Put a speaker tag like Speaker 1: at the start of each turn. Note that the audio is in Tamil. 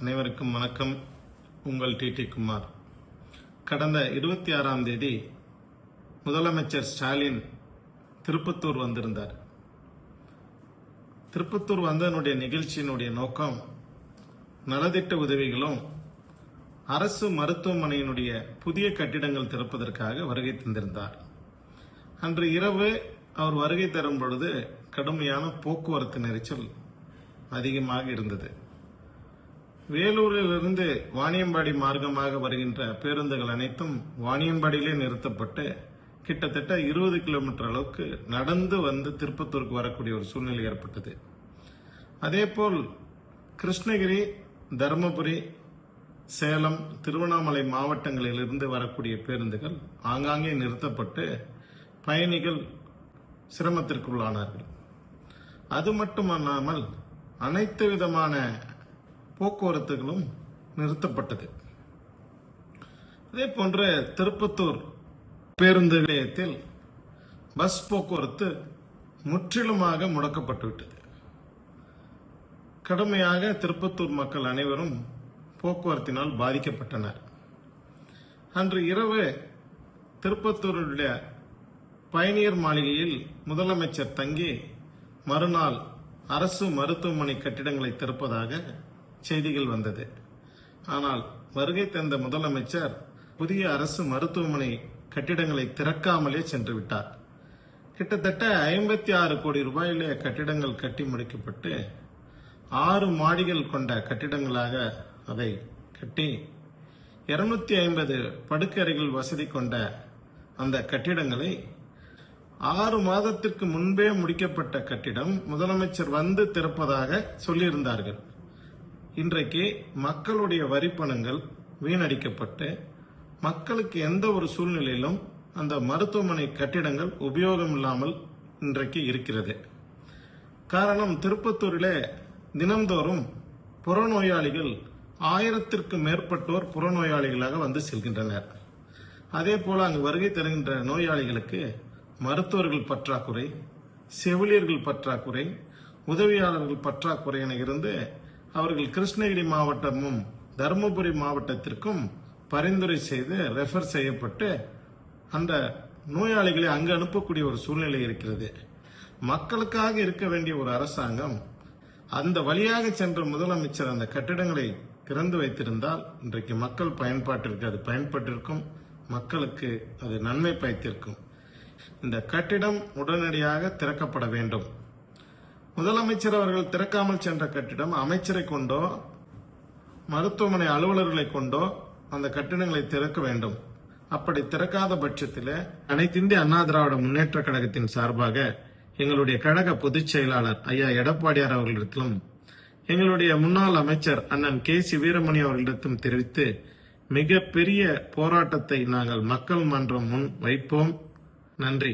Speaker 1: அனைவருக்கும் வணக்கம். உங்கள் டிடி குமார். கடந்த இருபத்தி ஆறாம் தேதி முதலமைச்சர் ஸ்டாலின் திருப்பத்தூர் வந்திருந்தார். திருப்பத்தூர் வந்ததனுடைய நிகழ்ச்சியினுடைய நோக்கம் நலத்திட்ட உதவிகளும் அரசு மருத்துவமனையினுடைய புதிய கட்டிடங்கள் திறப்பதற்காக வருகை தந்திருந்தார். அன்று இரவு அவர் வருகை தரும் பொழுது கடுமையான போக்குவரத்து நெரிச்சல் அதிகமாக இருந்தது. வேலூரிலிருந்து வாணியம்பாடி மார்க்கமாக வருகின்ற பேருந்துகள் அனைத்தும் வாணியம்பாடியிலே நிறுத்தப்பட்டு கிட்டத்தட்ட இருபது கிலோமீட்டர் அளவுக்கு நடந்து வந்து திருப்பத்தூருக்கு வரக்கூடிய ஒரு சூழ்நிலை ஏற்பட்டது. அதேபோல் கிருஷ்ணகிரி தருமபுரி சேலம் திருவண்ணாமலை மாவட்டங்களிலிருந்து வரக்கூடிய பேருந்துகள் ஆங்காங்கே நிறுத்தப்பட்டு பயணிகள் சிரமத்திற்குள்ளானார்கள். அது மட்டுமல்லாமல் அனைத்து விதமான போக்குவரத்துகளும் நிறுத்தப்பட்டது. அதே போன்று திருப்பத்தூர் பேருந்து நிலையத்தில் பஸ் போக்குவரத்து முற்றிலுமாக முடக்கப்பட்டுவிட்டது. கடுமையாக திருப்பத்தூர் மக்கள் அனைவரும் போக்குவரத்தினால் பாதிக்கப்பட்டனர். அன்று இரவு திருப்பத்தூருடைய பயணியர் மாளிகையில் முதலமைச்சர் தங்கி மறுநாள் அரசு மருத்துவமனை கட்டிடங்களை திறப்பதாக செய்திகள் வந்தது. ஆனால் வருகை தந்த முதலமைச்சர் புதிய அரசு மருத்துவமனை கட்டிடங்களை திறக்காமலே சென்று விட்டார். கிட்டத்தட்ட ஐம்பத்தி ஆறு கோடி ரூபாயிலே கட்டிடங்கள் கட்டி முடிக்கப்பட்டு ஆறு மாடிகள் கொண்ட கட்டிடங்களாக அதை கட்டி இருநூத்தி ஐம்பது படுக்கறைகள் வசதி கொண்ட அந்த கட்டிடங்களை ஆறு மாதத்திற்கு முன்பே முடிக்கப்பட்ட கட்டிடம் முதலமைச்சர் வந்து திறப்பதாக சொல்லியிருந்தார்கள். இன்றைக்கு மக்களுடைய வரிப்பணங்கள் வீணடிக்கப்பட்டு மக்களுக்கு எந்த ஒரு சூழ்நிலையிலும் அந்த மருத்துவமனை கட்டிடங்கள் உபயோகம் இல்லாமல் இன்றைக்கு இருக்கிறது. காரணம் திருப்பத்தூரிலே தினம்தோறும் புறநோயாளிகள் ஆயிரத்திற்கு மேற்பட்டோர் புறநோயாளிகளாக வந்து செல்கின்றனர். அதே போல அங்கு வருகை தருகின்ற நோயாளிகளுக்கு மருத்துவர்கள் பற்றாக்குறை செவிலியர்கள் பற்றாக்குறை உதவியாளர்கள் பற்றாக்குறை என இருந்து அவர்கள் கிருஷ்ணகிரி மாவட்டமும் தருமபுரி மாவட்டத்திற்கும் பரிந்துரை செய்து ரெஃபர் செய்யப்பட்டு அந்த நோயாளிகளை அங்கு அனுப்பக்கூடிய ஒரு சூழ்நிலை இருக்கிறது. மக்களுக்காக இருக்க வேண்டிய ஒரு அரசாங்கம் அந்த வழியாக சென்ற முதலமைச்சர் அந்த கட்டிடங்களை திறந்து வைத்திருந்தால் இன்றைக்கு மக்கள் பயன்பாட்டிற்கு அது பயன்பட்டிருக்கும் மக்களுக்கு அது நன்மை பயத்திருக்கும் இந்த கட்டிடம் உடனடியாக திறக்கப்பட வேண்டும். முதலமைச்சர் அவர்கள் திறக்காமல் சென்ற கட்டிடம் அமைச்சரை கொண்டோ மருத்துவமனை அலுவலர்களை கொண்டோ அந்த கட்டிடங்களை திறக்க வேண்டும். அப்படி திறக்காத பட்சத்தில் அனைத்திந்திய அண்ணா திராவிட முன்னேற்ற கழகத்தின் சார்பாக எங்களுடைய கழக பொதுச் செயலாளர் ஐயா எடப்பாடியார் அவர்களிடத்திலும் எங்களுடைய முன்னாள் அமைச்சர் அண்ணன் கே சி வீரமணி அவர்களிடத்தும் தெரிவித்து மிக பெரிய போராட்டத்தை நாங்கள் மக்கள் மன்றம் முன் வைப்போம். நன்றி.